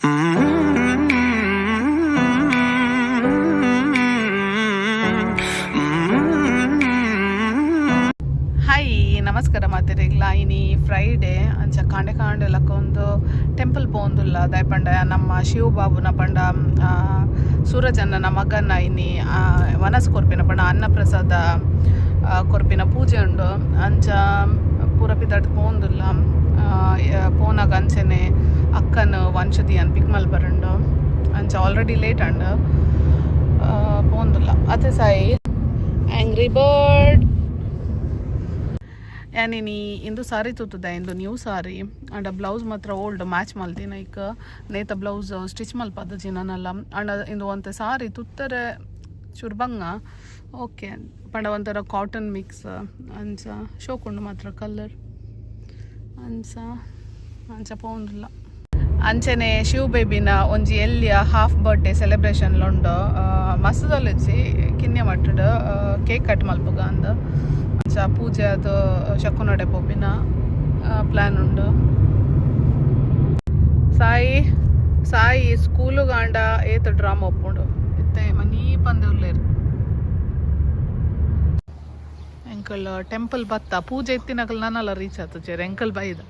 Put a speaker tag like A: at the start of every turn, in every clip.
A: Hi ನಮಸ್ಕಾರ ಮಾತಾಡಿಲ್ಲ ಇನಿ ಫ್ರೈಡೇ ಅಂಚ ಕಾಂಡೆ ಕಾಂಡೆ ಲಕ್ಕೊಂದು ಟೆಂಪಲ್ ಪೋಂದುಲ್ಲ. ದಯಪಂಡ ನಮ್ಮ ಶಿವಬಾಬುನ ಪಂಡ ಆ, ಸೂರಜಣ್ಣನ ಮಗನ ಇನಿ ವನಸ್ ಕೊರ್ಪಿನ ಪಂಡ ಅನ್ನಪ್ರಸಾದ ಕೊರ್ಪಿನ ಪೂಜೆ ಉಂಡು. ಅಂಚ ಪೂರ ಪಿದಾಟ್ ಪೋಂದುಲ್ಲ. ಪೋನಾಗ ಅಂಚನೆ ವಂಶದಿ ಅನ್ ಪಿಕ್ಮಲ್ ಬರಂಡು ಅಂಚ ಆಲ್ರೆಡಿ ಲೇಟ್ ಅಂಡ್ ಪೋಂದುಲ್ಲ. ಅತೆ ಸಾಯಿ. ಆಂಗ್ರಿ ಬರ್ಡ್ ಯಾನಿನಿ ಇಂದು ಸಾರಿ ತೂತದ, ಇಂದು ನ್ಯೂ ಸಾರಿ. ಅಂಡ ಬ್ಲೌಸ್ ಮಾತ್ರ ಓಲ್ಡ್ ಮ್ಯಾಚ್ ಮಲ್ತಿ ಈಗ ನೇತ ಬ್ಲೌಸ್ ಸ್ಟಿಚ್ ಮಲ್ಪದ ಜಿನನಲ್ಲ. ಅಂಡ ಇಂದು ಒಂತೆ ಸಾರಿ ತುತ್ತರೆ ಚುರ್ಬಂಗ. ಓಕೆ ಪಂಡ ಒಂಥರ ಕಾಟನ್ ಮಿಕ್ಸ್ ಅಂಚ ಶೋಕುಂಡು ಮಾತ್ರ ಕಲರ್ ಅಂಚ ಅಂಚ ಪೋಂದಿಲ್ಲ. ಅಂಚನೆ ಶಿವ ಬೇಬಿನ ಒಂಜಿ ಎಲ್ಲಿಯ ಹಾಫ್ ಬರ್ಡೇ ಸೆಲೆಬ್ರೇಷನ್ ಉಂಡು. ಮಸ್ತದಲ್ಲಿಚ್ಚಿ ಕಿನ್ನೆ ಮಟ್ಟಡ್ ಕೇಕ್ ಕಟ್ ಮಲ್ಪುಗ ಅಂದ. ಅಂಚ ಪೂಜೆ ಅದು, ಶಕುನಡೆ ಪೋಪಿನ ಪ್ಲಾನ್ ಉಂಡು. ಸಾಯಿ ಸಾಯಿ ಸ್ಕೂಲು ಗಾಂಡ ಏತ್ ಡ್ರಾಮ ಒಪ್ಪುಂಡು. ಇತ್ತೆ ಮನಿ ಪಂದೆ ಉಲ್ಲೇರು ಎಂಕಲ್ ಟೆಂಪಲ್ ಬತ್ತ. ಪೂಜೆ ಇತ್ತಿನಕಲ್ ನಾನಲ್ಲ ರೀಚ್ ಆತು ಚೇರ್ ಎಂಕಲ್ ಬೈದ.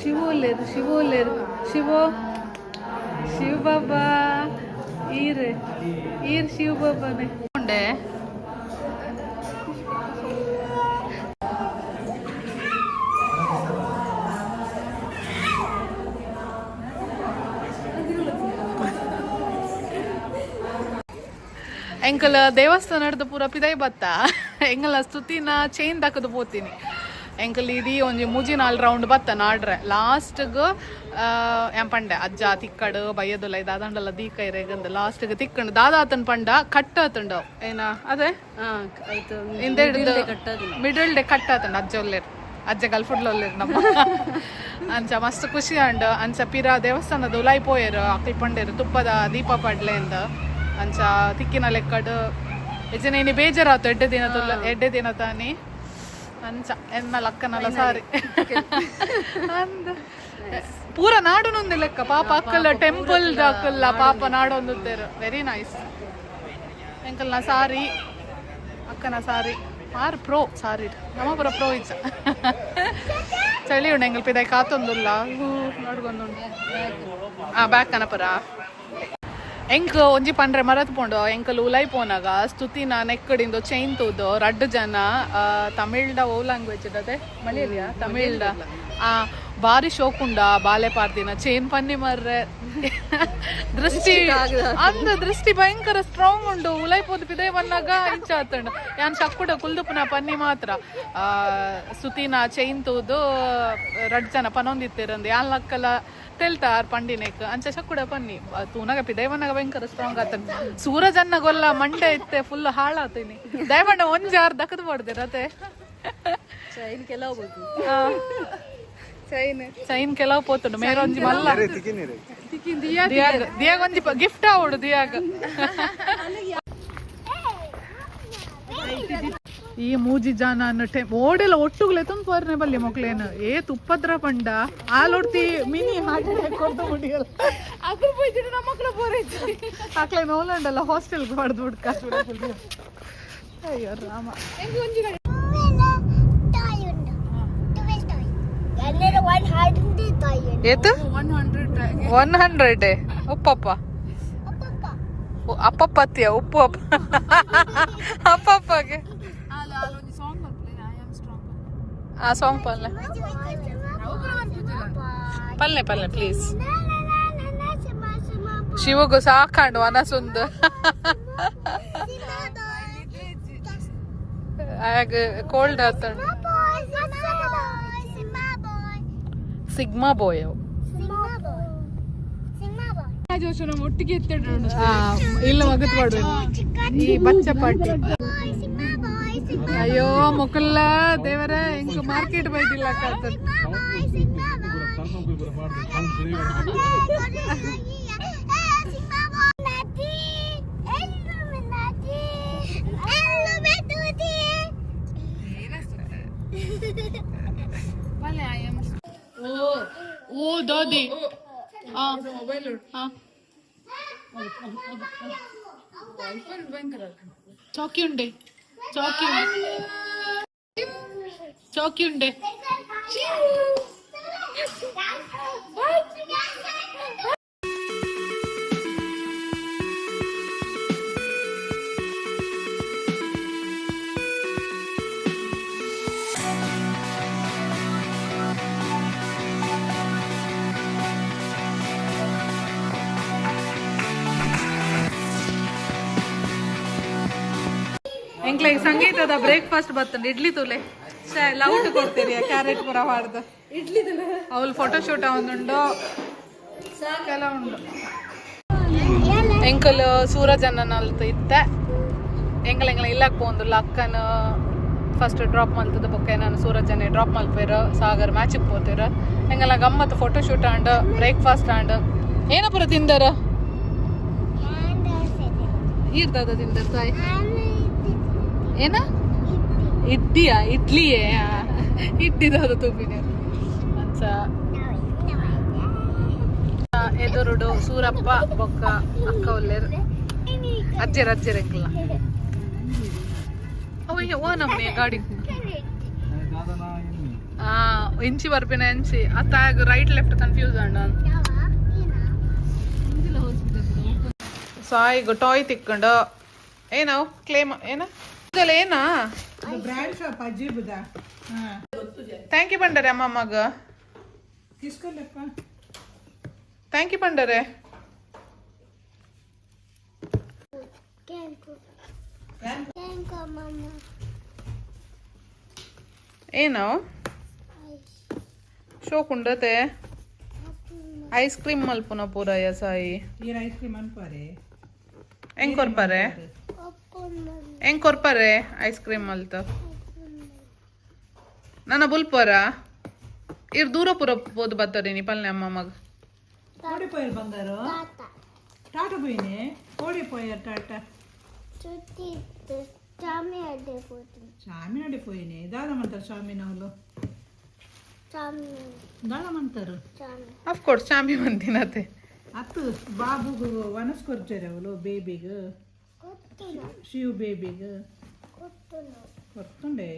A: ಶಿವು ಒಲ್ಲೇರು ಶಿವು ಶಿವ ಶಿವ ಬಾಬಾ ಈರ್ ಈರ್ ಶಿವ ಬಾಬಾನೆ ಉಂಡೆ ಎಂಕಲ್ ದೇವಸ್ಥಾನ ಹಿಡ್ದು ಪೂರ ಪಿದೈ ಬತ್ತ? ಎಂಗಲ ಸ್ತುತಿನ ಚೈನ್ ದಾಕದು ಪೋತೀನಿ. ಎಂಕಲ್ ಇದಿ ಒಂಜಿ ಮುಜಿ ನಾಲ್ ರೌಂಡ್ ಬತ್ತ ನಾಡ್ರೆ. ಲಾಸ್ಟ್ಗೆ ಏನ್ ಪಂಡೆ ಅಜ್ಜ ತಿಕ್ಕಡು ಬಯ್ಯದುಲ್ಲ ಇದು ಅದಂಡಲ್ಲ ದೀಕ ಇರೇಗಂದ. ಲಾಸ್ಟ್ಗ್ ತಿಕ್ಕಂಡು ದಾದಾತನ್ ಪಂಡ ಕಟ್ಟ ತಂಡ ಏನ? ಅದೇ? ಹಿಂದೆ ಮಿಡಲ್ ಡೇ ಕಟ್ಟ ತಂಡ ಅಜ್ಜ ಒಲ್ಲೇರ್. ಅಜ್ಜ ಗಲ್ಫುಡ್ಲ ಒಲ್ಲೇರ್ ನಮ್ಮ. ಅಂಚ ಮಸ್ತ್ ಖುಷಿ ಅಂಡ್ ಅಂಚ ಪಿರ ದೇವಸ್ಥಾನದ ಉಲಾಯ್ ಪೋಯರು ಅಕ್ಕಿ ಪಂಡೇರು ತುಪ್ಪದ ದೀಪ ಪಡ್ಲೆಂದ ಅಂಚ ತಿಕ್ಕಿನ ಲೆಕ್ಕಡು. ಎಜನೇನಿ ಬೇಜಾರಾತು ಎಡ್ಡೆ ದಿನ ಎಡ್ಡೆ ದಿನ ತಾನಿ. ಅಂಚ ಎನ್ನಲ ಅಕ್ಕನಲ್ಲ ಸಾರಿ ಅಂದ ಪೂರ ನಾಡುನೊಂದು ಲೆಕ್ಕ ಪಾಪ ಅಕ್ಕಲ್ಲ ಟೆಂಪಲ್ ಅಕ್ಕಲ್ಲ ಪಾಪ ನಾಡೊಂದುತ್ತೇರು ವೆರಿ ನೈಸ್ ಎಂಕಲ್ನ ಸಾರಿ ಅಕ್ಕನ ಸಾರಿ ಆರ್ ಪ್ರೋ ಸಾರಿ ನಮ್ಮ ಪುರ ಪ್ರೋ ಇಚ್ಚ ಚಳಿ ಉಂಡು ಎಂಗಲ್ ಪಿದಾಯ್ ಕಾತೊಂದುಲ್ಲ. ಹೂ ನೋಡ್ಕೊಂಡುಂಡು ಆ ಬ್ಯಾಕ್ ಕನಪುರ. ಎಂಕ್ ಒಂಜಿ ಪಂಡ್ರೆ ಮರತ್ ಪೋಂಡು ಎಂಕಲ್ ಉಲೈ ಪೋನಾಗ ಸ್ತುತಿನ ನೆಕ್ಕಡಿಂದ ಚೈನ್ ತೂದು ರಡ್ಡ್ ಜನ ತಮಿಳ್ದ ಓ ಲ್ಯಾಂಗ್ವೇಜ್ ಅದೇ? ಮಲಯಾಳಿಯ ತಮಿಳ್ದ. ಆ ಬಾರಿ ಶೋಕುಂಡ ಬಾಲೆ ಪಾರ್ದಿನ. ಚೈನ್ ಪನ್ನಿ ಮರ್ರೆ. ದೃಷ್ಟಿ ಅಂದ ದೃಷ್ಟಿ ಭಯಂಕರ ಸ್ಟ್ರಾಂಗ್ ಉಂಡು. ಉಲೈ ಪೋದು ಪಿದೇ ಬನ್ನಾಗ ಇಂಚ ಆತಂಡು ಯಾನ್ ಶಕ್ಕುಡ ಕುಲ್ದುಪುನ ಪನ್ನಿ ಮಾತ್ರ. ಆ, ಸ್ತುತಿನ ಚೈನ್ ತೂದು ರಡ್ ಜನ ಪನೊಂದಿತ್ತಿರಂದು. ಯಾನ್ ಲಕ್ಕಲ ತೆಲ್ತಾರ್ ಪಂಡಿನೆಕ್ ಅಂಚ ಕೂಡ ಪನ್ನಿ ತೂನಾಗ ಪಿ ಪಿದೈವನಗ ಭಯಂಕರ ಸ್ಟ್ರಾಂಗ್ ಆತನ್ ಸೂರಜನ್ನ ಗೊಲ್ಲ ಮಂಡೆ ಇತ್ತೆ ಫುಲ್ ಹಾಳಾತೀನಿ ದೈವಣ್ಣ ಒಂದ್ ಜಾರ್ ಮಾಡ್ದೆ ರತೆ
B: ಚೈನ್ ಕೆಲವು
A: ಚೈನ್ ಚೈನ್ ಕೆಲವು ಪೋತುಂಡು ಮೇರೊಂಜಿ ಮಲ್ಲ ದಿಯಾಗ ದಿಯಾಗ ಒಂಜಿ ಗಿಫ್ಟ್ ಆವಡು ದಿಯಾಗ ಈ ಮೂಜಿ ಜಾನ ಅನ್ನೋ ಟೈಮ್ ಓಡೆಲ್ಲ ಒಟ್ಟುಗಳೆ ತುಂಬ ಪೋರ್ನೆ ಬಲ್ಲಿ ಮಕ್ಳೇನು ಏ ತುಪ್ಪದ್ರ ಪಂಡ. ಆಲೊಡ್ತಿ ಮಿನಿ ಹಾಗೆ ಕೊಡ್ದು ಮುಡಿಯಲ್ಲ. ಅದ್ರ ಪೋಯ್ತಿಟ್ಟು ನಮ್ಮ ಮಕ್ಳು ಪೋರೈತಿ ಆಕ್ಲೆ ನೋಲಂಡಲ್ಲ ಹಾಸ್ಟೆಲ್ಗೆ ಹೊಡೆದು ಬಿಡ್ಕ ಅಯ್ಯೋ ರಾಮ. ಏತು
B: ಒನ್ ಹಂಡ್ರೆಡ್.
A: One hundred. ಉಪ್ಪಪ್ಪ. ಅಪ್ಪಪ್ಪತ್ತಿಯ ಉಪ್ಪು ಅಪ್ಪ. ಅಪ್ಪಪ್ಪಗೆ. ಆ ಸಾಂಗ್ ಪಲ್ಲೆ ಪಲ್ಲೆ ಪಲ್ಲೆ ಪ್ಲೀಸ್ ಶಿವಗು ಸಾಕಾಂಡು ಅನಸೊಂದು ಆಗ ಕೋಲ್ಡ್ ಆತಂಡು ಸಿಗ್ಮಾ ಬಾಯ್ ಅವು
B: ಜೋಶು ನಮ್ಮ ಒಟ್ಟಿಗೆ ಎತ್ತಿಡ್ರು
A: ಇಲ್ಲ ಮಗತ್ ಮಾಡು ಈ ಬಚ್ಚ ಪಾಟಿ ಅಯ್ಯೋ ಮೊಕಲ್ಲ ದೇವರ ಹೆಂಗ್ ಮಾರ್ಕೆಟ್ ಬೈದಿಲ್ಲ ಕಾರ್ತದ ಓ ಓ ದಾದಿ ಆ ಆ ಚೌಕಿ ಉಂಡೆ ಚೌಕಿ ಉಂಡೆ ಸಂಗೀತದ ಬ್ರೇಕ್ಫಾಸ್ಟ್ ಬರ್ತಂಡು ಇಡ್ಲಿ ತುಲೆ. ಲೌಟ್ ಕೊಡ್ತೀರಿ ಕ್ಯಾರೆಟ್ ಪುರ ಮಾಡ್ದು.
B: ಇಡ್ಲಿ
A: ಅವ್ಳು ಫೋಟೋ ಶೂಟ್ ಒಂದುಂಡು. ಕೆಲ ಉಂಡು. ಎಂಕಲ್ ಸೂರಜ್ ಅಣ್ಣನಲ್ತು ಇತ್ತೆ. ಎಂಕಲ್ ಎಂಕಲ್ ಇಲ್ಲಕ್ ಪೋಂದು. ಅಕ್ಕನ ಫಸ್ಟ್ ಡ್ರಾಪ್ ಮಲ್ತದ ಬೊಕ್ಕೆ ನಾನು ಸೂರಜ್ ಅನ್ನ ಡ್ರಾಪ್ ಮಲ್ಪೇರ. ಸಾಗರ್ ಮ್ಯಾಚಿಗೆ ಪೋತೀರ. ಎಂಗೆಲ್ಲ ಗಮ್ಮತ್ photo shoot and breakfast and ಏನ ಪುರ ತಿಂದರ ಈರ್ದದ ತಿಂದರ್ ತಾಯಿ. ಏನ? ಇಡ್ಲಿಯ? ಇಡ್ಲಿಯೇ ಇಡ್ಡಿದಾದ ತುಪ್ಪಿನ. ಅಚ್ಚ ಎದುರುಡು ಸೂರಪ್ಪ, ಬೊಕ್ಕ, ಅಕ್ಕ ಒಲ್ಲೇರು. ಅಜ್ಜೆರ್ ಅಜ್ಜೆರ್ ಎಕ್ಕಲ್ಲ ಅವಯ್ಯ ಓ ಗಾಡಿ. ಆ, ಇಂಚಿ ಬರ್ಬಿನ ಇಂಚಿ. ಅತ್ತಾಗ ರೈಟ್ ಲೆಫ್ಟ್ ಕನ್ಫ್ಯೂಸ್ ಅಂಡ ಸಾಯಿಗು ಟಾಯ್ ತಿಕ್ಕೊಂಡು. ಏನೋ ಕ್ಲೇಮ್ ಏನ? ಏನಾ
C: ಬ್ರ್ಯಾಂಡ್ ಶಾಪ್ ಅಜೀಬ್ದ
A: ಥ್ಯಾಂಕ್ ಯು ಬಂಡರೆ ಅಮ್ಮ ಮಗ
C: ತಿಸ್ಕೊಲ್ಲಪ್ಪ
A: ಥ್ಯಾಂಕ್ ಯು ಬಂಡರೆ ಏನು ಶೋಕ್ ಉಂಡತೆ ಐಸ್ ಕ್ರೀಮ್ ಮಲ್ಪುನ ಪೂರಯ್ಯ ಸಾಯಿ
C: ಐಸ್ ಕ್ರೀಮ್ ಅನ್ಪಾರೆ
A: ಹೆಂಗ್ ಕೊರ್ಪಾರೆ ಹೆಂಗ್ ಕೊರ್ಪಾರೆ ಐಸ್ ಕ್ರೀಮ್ ಅಲ್ತ? ನನ್ನ ಬುಲ್ಪರ ಇರ್ ದೂರ ಪುರ ಓದು ಬರ್ತಾರೆ ನಿಪಲ್ನೆ ಅಮ್ಮ ಮಗ.
C: ಕೋಡಿ ಪೈರ್ ಬಂದರು ಟಾಟ ಬೀನಿ ಕೋಡಿ ಪೈರ್ ಟಾಟ ಸ್ವಾಮಿ ಅಡಿ ಪೋಯಿನಿ
A: ದಾದ ಮಂತಾರ ಸ್ವಾಮಿ ನಾವು
C: ದಾಳ ಮಂತಾರು ಅಫ್ಕೋರ್ಸ್ ಸ್ವಾಮಿ ಮಂದಿನತೆ ಅತ್ತು ಬಾಬುಗು ವನಸ್ಕೊರ್ಜಾರೆ
A: ಅವಳು ಬೇಬಿಗೂ.
C: ಶಿವ ಬೇಬಿಗೆ ಕೊತ್ತುಂಡೆ.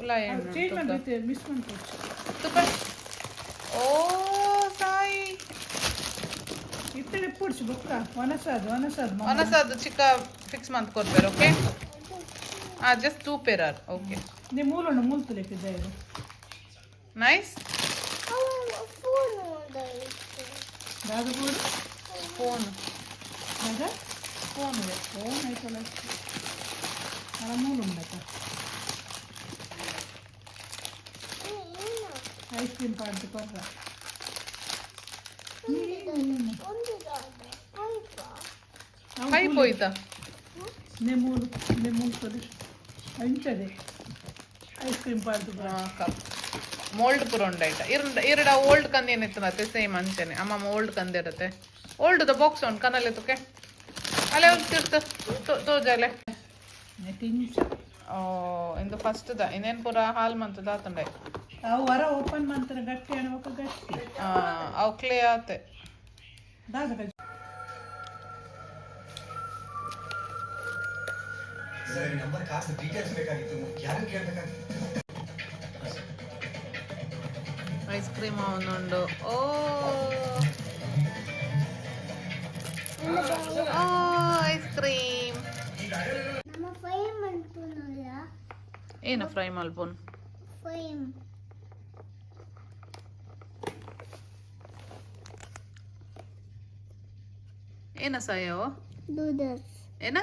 C: ಉಲ್ಲ ಮಿಸ್ ಮಾಡ್ಕೊಡ್ತು
A: ತುಪ್ಪ. ಓ ಸಾಯಿ.
C: ಇತ್ತಳೆ ಪುಡ್ಸು ಬುಕ್ಕ. ಒನಸಾದ್ ಒನಸಾದ್
A: ಒನಸಾದ್ ಚಿಕ್ಕ ಫಿಕ್ಸ್ ಮಂತ್ ಕೊಡ್ತಾರೆ ಓಕೆ ಆ ಜಸ್ಟ್ ಟೂ ಪೇರ್ ಓಕೆ
C: ನೀವು ಮೂಲಣ್ಣ ಮೂಲ್ತು ಲೇಪಿದ್ದ ಇದು
A: ನೈಸ್
C: దాదా కూడా
A: ಫೋನ್
C: దాదా
A: ಫೋನ್ ಇದೆ
C: ఫోన్ అయిపోలే అలా మూలు ఉండక ఐస్ క్రీమ్ పాడు కొర్ర
A: ಪೈಪ್ ಹೋಯ್ತಾ
C: నీ మూలు నీ మూలు కొద్ది అంచది ಐಸ್ ಕ್ರೀಮ್ ಪಾಡ್ದು
A: ಕಪ್ ಮೋಲ್ಡ್ ಪೂರ ಉಂಡಾಯ್ತ ಇರಡ ಇರ್ಡ ಓಲ್ಡ್ ಕಂದೇನಿತ್ತು ಮತ್ತೆ ಸೇಮ್ ಅಂತೇನೆ ಅಮ್ಮ ಓಲ್ಡ್ ಕಂದಿರತ್ತೆ ಓಲ್ಡ್ ದ ಬಾಕ್ಸ್ ಉಂಟು ಕನಲ್ಲಿ ತುಕೆ ಅಲ್ಲೇ ಹೋಗ್ತಿರ್ತ ತೋಜಲೆ ಓ ಇಂದು ಫಸ್ಟ್ ದ ಇನ್ನೇನು ಪೂರ ಹಾಲ್ ಮಂತ್ ದಾತುಂಡೆ
C: ಅವು ಹೊರ ಓಪನ್ ಮಾಡ್ತಾರೆ ಗಟ್ಟಿ ಅನ್ಬೇಕು ಗಟ್ಟಿ
A: ಅವು ಕ್ಲೇ ಆತೆ
D: ಸರ್ ನಂಬರ್ ಕಾಸು ಡೀಟೇಲ್ಸ್ ಬೇಕಾಗಿತ್ತು. ಯಾರು ಕೇಳಬೇಕಾಗಿತ್ತು?
A: ಐಸ್ ಕ್ರೀಮ್ ಐಸ್ ಕ್ರೀಮ್
E: ನಮ್ಮ ಫ್ರೈಮ್ ಅನ್ಕೊಳಲ್ಲ
A: ಏನು ಫ್ರೈ ಮಲ್ಪೋನ್ ಏನ ಸಾಯೋ? ಏನ?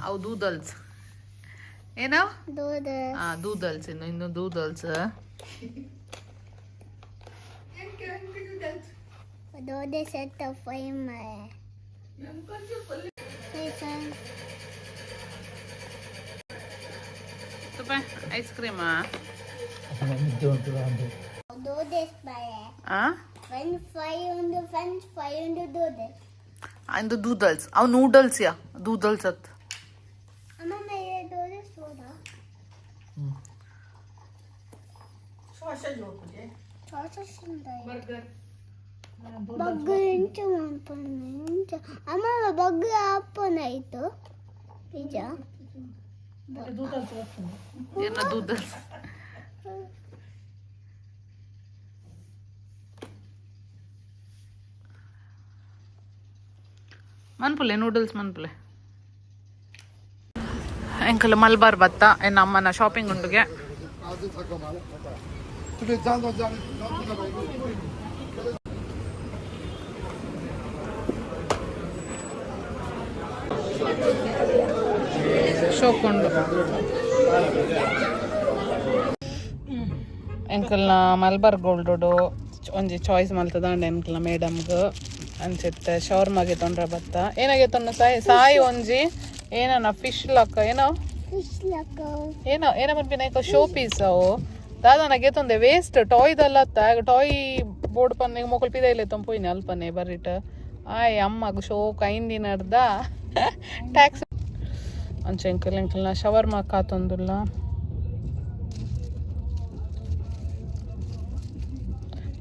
A: ಅವು ದೂದಲ್ಸ್ ಆ ದೂದಲ್ಸ್ ಇನ್ನು ಇನ್ನು ದೂದಲ್ಸ್
E: ದೂದಸ್ ಅಂತ ಫ್ರೈಮ್
A: ತುಪ್ಪ ಐಸ್ ಕ್ರೀಮಾ
E: ದೂದಸ್ ಬಾಳೆ
A: ಆ
E: ಫ್ರೆಂಚ್ ಫ್ರೈ ಒಂದು ಫ್ರೆಂಚ್ ಫ್ರೈ ಒಂದು ದೂದಸ್
A: ಇಂದು ದೂದಲ್ಸ್ ಅವು ನೂಡಲ್ಸ್ ಯಾ? ದೂದಲ್ಸ್ ಅತ್.
E: ಅಮ್ಮ ಮೇಲೆ ದೂದಸ್ ಸೋಡಾ
C: ಸಾಸೇಜ್ ಹೋಗ್ತದೆ
E: ಸಾಸಸ್ ಬಗ್ಗು ಇಂಚು ಮಾಡ್ಕೊಂಡು ಇಂಚು. ಅಮ್ಮ ಬಗ್ಗು ಹಾಪನ್ ಆಯ್ತು ನಿಜ?
C: ಮತ್ತೆ ದೂದಲ್ಲಿ ತೋರಿಸ್ತೀನಿ
A: ಏನ ದೂದಲ್ಸ್ ಮನ್ಪುಲೆ ನೂಡಲ್ಸ್ ಮನ್ಪುಲೆ. ಎಂಕಲ್ ಮಲ್ಬಾರ್ ಬತ್ತ ಎನ್ನ ಅಮ್ಮನ ಶಾಪಿಂಗ್ ಉಂಡುಗೆ ಶೋಕುಂಡು. ಎಂಕಲ್ನ ಮಲ್ಬಾರ್ ಗೋಲ್ಡು ಒಂಜಿ ಚಾಯ್ಸ್ ಮಲ್ತದಾಂಡ ಎಂಕಲ್ನ ಮೇಡಮ್ಗ್ ಅಂಚಿತ್ತೆ ಶವರ್ಮಾಗೆ ತೊಂಡ್ರೆ ಬತ್ತ. ಏನಾಗೆ ತೊಂಡ ಸಾಯಿ ಸಾಯಿ ಒಂಜಿ ಏನನ ಫಿಶ್ ಲಕ್ಕ ಏನೋ? ಏನೋ ಏನ ಬರ್ಬಿನ ಶೋ ಪೀಸ್ ಅವು ದಾದನಗೆ ತೊಂದೆ ವೇಸ್ಟ್ ಟಾಯ್ ದಲ್ಲ ಟಾಯ್ ಬೋರ್ಡ್ ಪನ್ನೆ ಮೊಕಲ್ ಪಿದ ಇಲ್ಲ ತೊಂಪೋಯ್ನಿ ಅಲ್ಪನೆ ಬರ್ರಿಟ ಆಯ್ ಅಮ್ಮಗ್ ಶೋ ಕೈಂದಿನ ನಡ್ದ ಟ್ಯಾಕ್ಸ್ ಅಂಚೆ ಎಂಕಲ್ ಎಂಕಲ್ನ ಶವರ್ಮಾ ಕಾತೊಂದುಲ್ಲ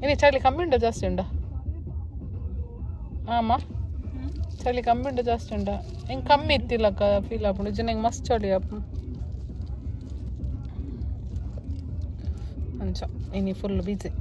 A: ಇನಿ ಚಳಿ ಕಮ್ಮಿ ಉಂಡ ಜಾಸ್ತಿ ಉಂಡ ಆಮ ಚಳಿ ಕಮ್ಮಿ ಉಂಡ ಜಾಸ್ತಿ ಉಂಡ ಹಿಂಗೆ ಕಮ್ಮಿ ಇತ್ತಿಲ್ಲಕ್ಕ ಫೀಲ್ ಆಪುಂಡು ಜನ ಹಿಂಗೆ ಮಸ್ತ್ ಚಳಿ ಆಪುಂಡು ಅಂಚ ಇನಿ ಫುಲ್ ಬಿಸಿ